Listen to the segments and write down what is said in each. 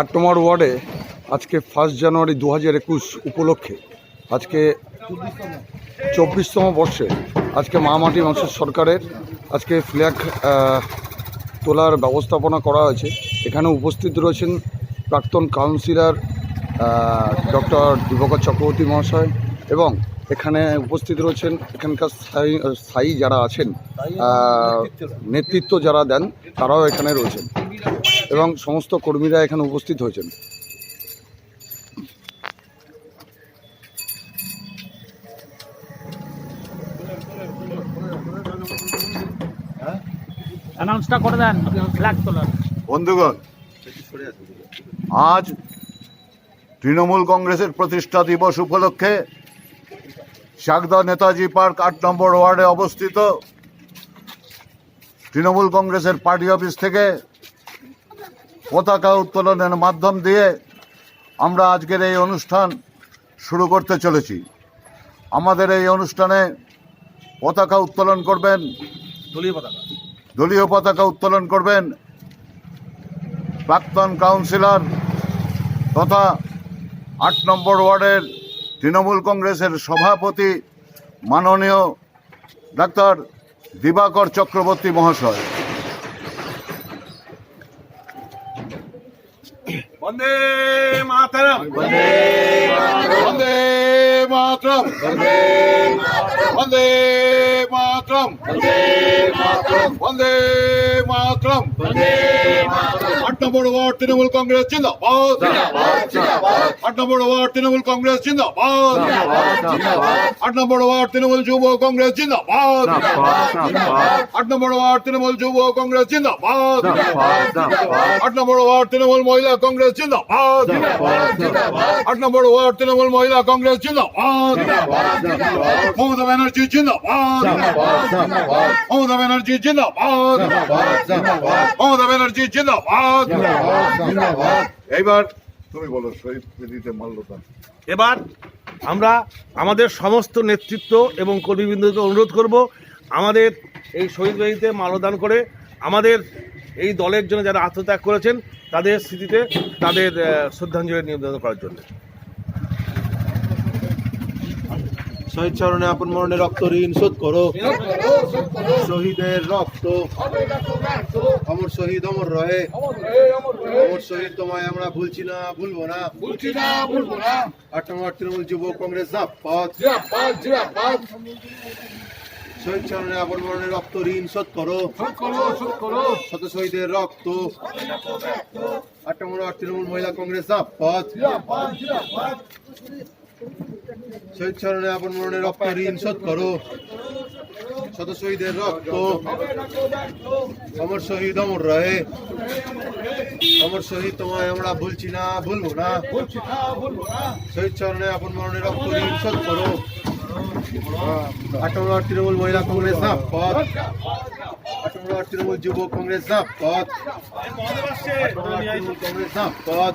আট নম্বর ওয়ার্ডে আজকে ফার্স্ট জানুয়ারি দু হাজার একুশ উপলক্ষে আজকে চব্বিশতম বর্ষে আজকে মহামাটি মানুষের সরকারের আজকে ফ্ল্যাগ তোলার ব্যবস্থাপনা করা হয়েছে। এখানে উপস্থিত রয়েছেন প্রাক্তন কাউন্সিলর ডক্টর দিবকর চক্রবর্তী মহাশয় এবং এখানে উপস্থিত রয়েছেন এখানকার স্থায়ী স্থায়ী যারা আছেন নেতৃত্ব যারা দেন, তারাও এখানে রয়েছেন। এবং সমস্ত কর্মীরা এখানে উপস্থিত হয়েছেন। অ্যানাউন্সটা করে দেন বন্ধুগণ আজ তৃণমূল কংগ্রেসের প্রতিষ্ঠা দিবস উপলক্ষে চাকদা নেতাজি পার্ক আট নম্বর ওয়ার্ডে অবস্থিত তৃণমূল কংগ্রেসের পার্টি অফিস থেকে পতাকা উত্তোলনের মাধ্যম দিয়ে আমরা আজকের এই অনুষ্ঠান শুরু করতে চলেছি। আমাদের এই অনুষ্ঠানে পতাকা উত্তোলন করবেন দলীয় পতাকা। দলীয় পতাকা উত্তোলন করবেন প্রাক্তন কাউন্সিলর তথা আট নম্বর ওয়ার্ডের তৃণমূল কংগ্রেসের সভাপতি মাননীয় ডাক্তার দিবাকর চক্রবর্তী মহাশয়। মাতারাম। বন্দে মাতরম। বন্দে মাতরম। বন্দে মাতরম। আট নম্বর ওয়ার্ড তৃণমূল কংগ্রেস জিন্দাবাদ আট নম্বর ওয়ার্ড তৃণমূল কংগ্রেস জিন্দাবাদ আট নম্বর ওয়ার্ড তৃণমূল যুব কংগ্রেস জিন্দাবাদ আট নম্বর ওয়ার্ড তৃণমূল যুব কংগ্রেস জিন্দাবাদ আট নম্বর ওয়ার্ড তৃণমূল মহিলা কংগ্রেস জিন্দাবাদ আট মমতা ব্যানার্জি জিন্দাবাদ মমতা ব্যানার্জি জিন্দাবাদ এইবার তুমি বলো শহীদ প্রীতিতে মাল্যদান। এবার আমরা আমাদের সমস্ত নেতৃত্ব এবং কর্মীবৃন্দকে অনুরোধ করব আমাদের এই শহীদ বাড়িতে মালদান করে আমাদের এই দলের জন্য যারা আত্মত্যাগ করেছেন তাদের স্মৃতিতে তাদের শ্রদ্ধাঞ্জলি নিবেদন করার জন্য। শহীদ চরণে আপন মরণে রক্ত ঋণ শোধ করো। শহীদের রক্ত। অমর শহীদ অমর রহে। অমর শহীদ তোমায় আমরা ভুলছি না ভুলবো না। আট নম্বর তৃণমূল যুব কংগ্রেস পথ শহীদ চরণে আপন মরণে রক্ত ঋণ শোধ করো। শত শহীদের রক্ত। আট নম্বর তৃণমূল মহিলা কংগ্রেস পথ শহীদ চরণে আপন মরণে রক্ত ঋণ শোধ করো। শত শহীদের রক্ত অমর শহীদ অমর রহে। অমর শহীদ তোমায় আমরা ভুলছি না, ভুলবো না। শহীদ চরণে আপন মরণে রক্ত ঋণ শোধ করো। নম্বর তৃণমূল মহিলা কংগ্রেস না, পথ। নম্বর তৃণমূল যুব কংগ্রেস না, পথ। কংগ্রেস না, পথ।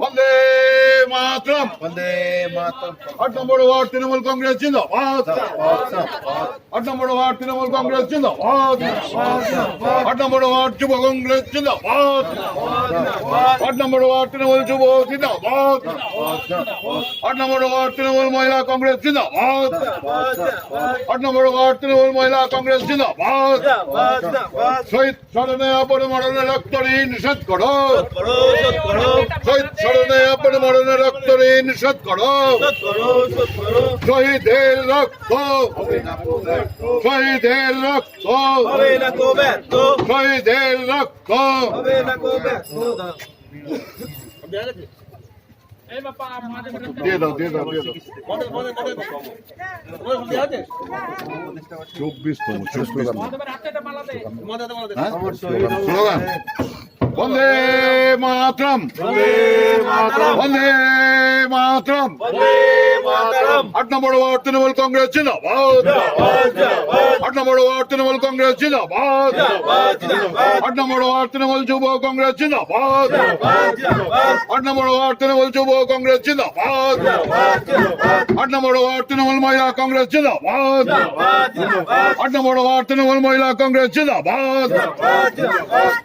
বন্দে মাতরম। বন্দে মাতরম। আট নম্বর ওয়ার্ড তৃণমূল কংগ্রেস জিন্দাবাদ। আট নম্বর ওয়ার্ড তৃণমূল কংগ্রেস জিন্দাবাদ। আট নম্বর ওয়ার্ড যুব কংগ্রেস জিন্দাবাদ। আট নম্বর ওয়ার্ড তৃণমূল যুব জিন্দাবাদ। আট নম্বর ওয়ার্ড তৃণমূল মহিলা কংগ্রেস জিন্দাবাদ। আট নম্বর ওয়ার্ড তৃণমূল মহিলা কংগ্রেস জিন্দাবাদ। শহীদ স্মরণে আপন মরণে রক্ত ঋণ শোধ করো। শহীদ স্মরণে আপন মরণে রক্ত ঋণ শোধ করো। শহীদের রক্ত। শহীদের রক্ত। শহীদের রক্ত। দিয়ে দাও দিয়ে দাও দিয়ে দাও। চব্বিশতম চব্বিশতম। অমর শহীদ অমর স্লোগান। রহে। বন্দে মাতরম বন্দে মাতরম আট নম্বর ওয়ার্ড তৃণমূল কংগ্রেস জিন্দাবাদ আট নম্বর ওয়ার্ড তৃণমূল কংগ্রেস জিন্দাবাদ আট নম্বর ওয়ার্ড তৃণমূল যুব কংগ্রেস জিন্দাবাদ আট নম্বর ওয়ার্ড তৃণমূল যুব কংগ্রেস জিন্দাবাদ আট নম্বর ওয়ার্ড তৃণমূল মহিলা কংগ্রেস জিন্দাবাদ আট নম্বর ওয়ার্ড তৃণমূল মহিলা কংগ্রেস জিন্দাবাদ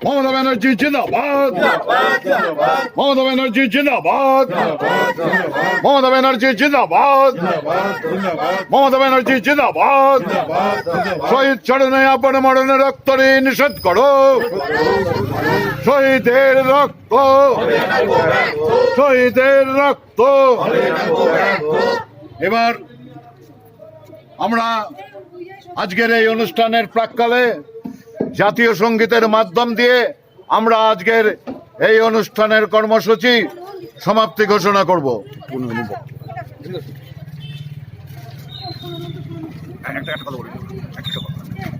মমতা ব্যানার্জি জিন্দাবাদ মমতা ব্যানার্জি জিন্দাবাদ মমতা ব্যানার্জি জিন্দাবাদ মমতা ব্যানার্জি জিন্দাবাদ শহীদ চরণে আপন মরণে রক্ত ঋণ নিষেধ করো শহীদের রক্ত শহীদের রক্ত এবার আমরা আজকের এই অনুষ্ঠানের প্রাককালে জাতীয় সঙ্গীতের মাধ্যম দিয়ে আমরা আজকের এই অনুষ্ঠানের কর্মসূচি সমাপ্তি ঘোষণা করব।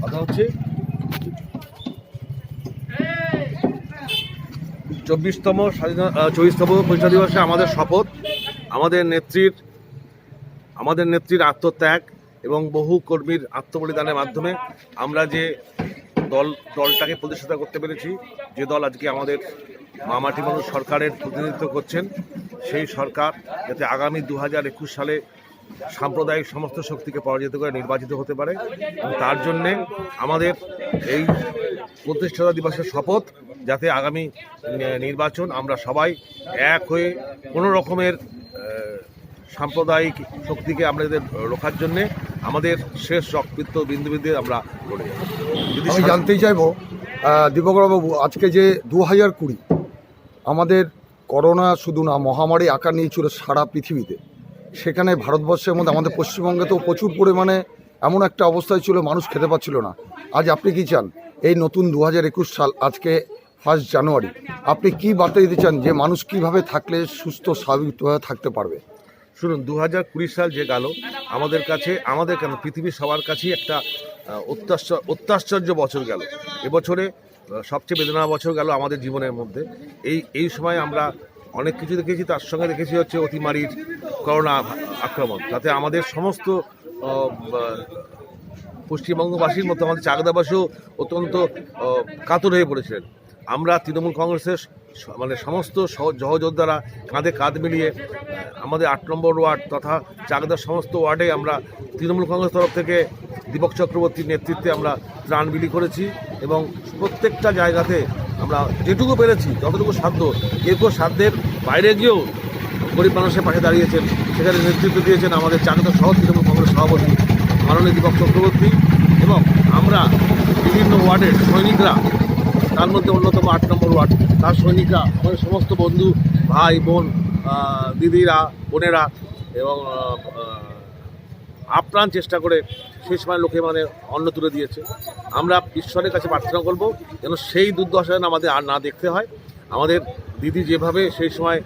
কথা হচ্ছে, চব্বিশতম স্বাধীনতা চব্বিশতম পরিচয় দিবসে আমাদের শপথ, আমাদের নেত্রীর আমাদের নেত্রীর আত্মত্যাগ এবং বহু কর্মীর আত্মবলিদানের মাধ্যমে আমরা যে দল, দলটাকে প্রতিষ্ঠাতা করতে পেরেছি। যে দল আজকে আমাদের মামাটি মানুষ সরকারের প্রতিনিধিত্ব করছেন, সেই সরকার যাতে আগামী দু হাজার একুশ সালে সাম্প্রদায়িক সমস্ত শক্তিকে পরাজিত করে নির্বাচিত হতে পারে। এবং তার জন্যে আমাদের এই প্রতিষ্ঠাতা দিবসের শপথ, যাতে আগামী নির্বাচন আমরা সবাই এক হয়ে কোনো রকমের সাম্প্রদায়িক শক্তিকে আমাদের রোখার জন্যে আমাদের শেষ রক্তপিত্ত বিন্দু বিন্দু আমরা যাব। যদি আমি জানতেই চাইব দিবকরবাবু আজকে যে দু হাজার কুড়ি আমাদের করোনা শুধু না মহামারী আকার নিয়েছিল সারা পৃথিবীতে। সেখানে ভারতবর্ষের মধ্যে আমাদের পশ্চিমবঙ্গে তো প্রচুর পরিমাণে এমন একটা অবস্থায় ছিল মানুষ খেতে পাচ্ছিল না। আজ আপনি কি চান? এই নতুন দু হাজার একুশ সাল আজকে ফার্স্ট জানুয়ারি আপনি কি বার্তা দিতে চান যে মানুষ কীভাবে থাকলে সুস্থ স্বাভাবিকভাবে থাকতে পারবে? শুনুন দু হাজার কুড়ি সাল যে গেল আমাদের কাছে আমাদের কেন পৃথিবীর সবার কাছেই একটা আহ, অত্যাশ্চ- অত্যাশ্চর্য বছর গেল। এবছরে সবচেয়ে বেদনা বছর গেল আমাদের জীবনের মধ্যে। এই এই সময় আমরা অনেক কিছু দেখেছি তার সঙ্গে দেখেছি হচ্ছে অতিমারির করোনা আক্রমণ। তাতে আমাদের সমস্ত পশ্চিমবঙ্গবাসীর মতো আমাদের চাকদাবাসীও অত্যন্ত কাতর হয়ে পড়েছিলেন। আমরা তৃণমূল কংগ্রেসের মানে সমস্ত সহ- সহযোদ্ধারা কাঁধে কাঁধ মিলিয়ে আমাদের আট নম্বর ওয়ার্ড তথা চাকদার সমস্ত ওয়ার্ডে আমরা তৃণমূল কংগ্রেস তরফ থেকে দীপক চক্রবর্তীর নেতৃত্বে আমরা ত্রাণ বিলি করেছি এবং প্রত্যেকটা জায়গাতে আমরা যেটুকু পেরেছি, যতটুকু সাধ্য কেউ সাধ্যের বাইরে গিয়েও গরিব মানুষের পাশে দাঁড়িয়েছেন, সেখানে নেতৃত্ব দিয়েছেন আমাদের চাকদা সহ তৃণমূল কংগ্রেস সভাপতি মাননীয় দীপক চক্রবর্তী এবং আমরা বিভিন্ন ওয়ার্ডের সৈনিকরা তার মধ্যে অন্যতম আট নম্বর ওয়ার্ড। তার সৈনিকরা, আমাদের সমস্ত বন্ধু, ভাই, বোন দিদিরা, বোনেরা এবং আপ্রাণ চেষ্টা করে সেই সময় লোকে মানে অন্ন তুলে দিয়েছে। আমরা ঈশ্বরের কাছে প্রার্থনা করব যেন সেই দুর্দশা যেন আমাদের আর না দেখতে হয়। আমাদের দিদি যেভাবে সেই সময়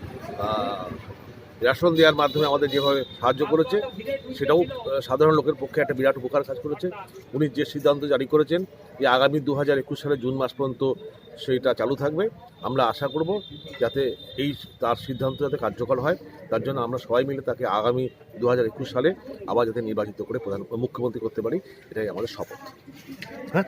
রেশন দেওয়ার মাধ্যমে আমাদের যেভাবে সাহায্য করেছে, সেটাও সাধারণ লোকের পক্ষে একটা বিরাট উপকার কাজ করেছে। উনি যে সিদ্ধান্ত জারি করেছেন যে আগামী দু হাজার একুশ সালের জুন মাস পর্যন্ত সেইটা চালু থাকবে। আমরা আশা করব যাতে এই তার সিদ্ধান্ত যাতে কার্যকর হয়, তার জন্য আমরা সবাই মিলে তাকে আগামী দু হাজার একুশ সালে আবার যাতে নির্বাচিত করে প্রধান মুখ্যমন্ত্রী করতে পারি, এটাই আমাদের শপথ। হ্যাঁ?